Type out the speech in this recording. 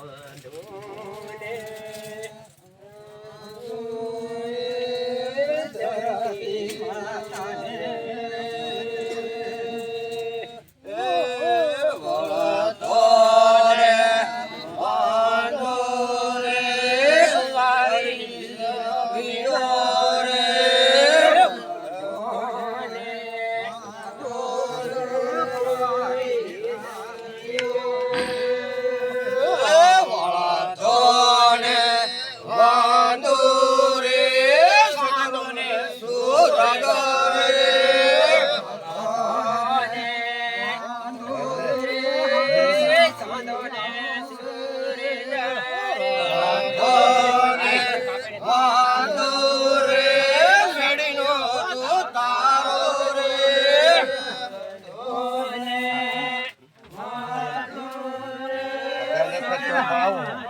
Come on, do. Total.